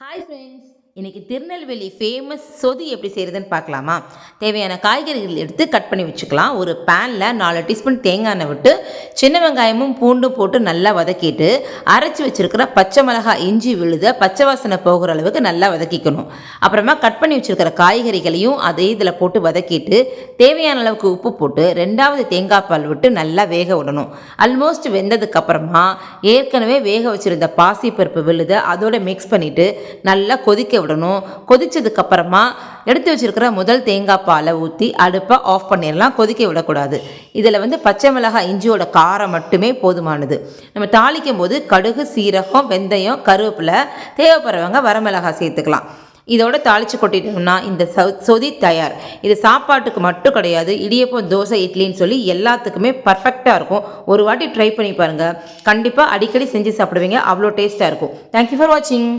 Hi friends, இன்றைக்கி Tirunelveli famous சொதி எப்படி செய்கிறதுன்னு பார்க்கலாமா? தேவையான காய்கறிகள் எடுத்து கட் பண்ணி வச்சுக்கலாம். ஒரு பேனில் நாலு டீஸ்பூன் தேங்காய் எண்ணெய் விட்டு சின்ன வெங்காயமும் பூண்டும் போட்டு நல்லா வதக்கிட்டு அரைச்சி வச்சிருக்கிற பச்சை மிளகாய் இஞ்சி விழுத பச்சை வாசனை போகிற அளவுக்கு நல்லா வதக்கிக்கணும். அப்புறமா கட் பண்ணி வச்சுருக்கிற காய்கறிகளையும் அதே இதில் போட்டு வதக்கிட்டு தேவையான அளவுக்கு உப்பு போட்டு ரெண்டாவது தேங்காய் பால் விட்டு நல்லா வேக விடணும். ஆல்மோஸ்ட் வெந்ததுக்கப்புறமா ஏற்கனவே வேக வச்சிருந்த பாசிப்பருப்பு விழுத அதோட மிக்ஸ் பண்ணிவிட்டு நல்லா கொதிக்க விடணும். கொதிச்சதுக்கு அப்புறமா எடுத்து வச்சிருக்கிற முதல் தேங்காய் பாலை ஊற்றி அடுப்பை ஆஃப் பண்ணிடலாம் கொதிக்க விடக்கூடாது. இதில் வந்து பச்சை மிளகாய் இஞ்சியோட காரம் மட்டுமே போதுமானது. நம்ம தாளிக்கும் போது கடுகு சீரகம் வெந்தயம் கருவேப்பிலை தேவைப்படுறவங்க வரமிளகாய் சேர்த்துக்கலாம். இதோட தாளித்து கொட்டிட்டோம்னா இந்த சொதி தயார். இது சாப்பாட்டுக்கு மட்டும் கிடையாது. இடியப்பம் தோசை இட்லின்னு சொல்லி எல்லாத்துக்குமே பர்ஃபெக்டாக இருக்கும். ஒரு வாட்டி ட்ரை பண்ணி பாருங்கள் கண்டிப்பாக அடிக்கடி செஞ்சு சாப்பிடுவீங்க. அவ்வளோ டேஸ்ட்டாக இருக்கும். தேங்க்யூ ஃபார் வாட்சிங்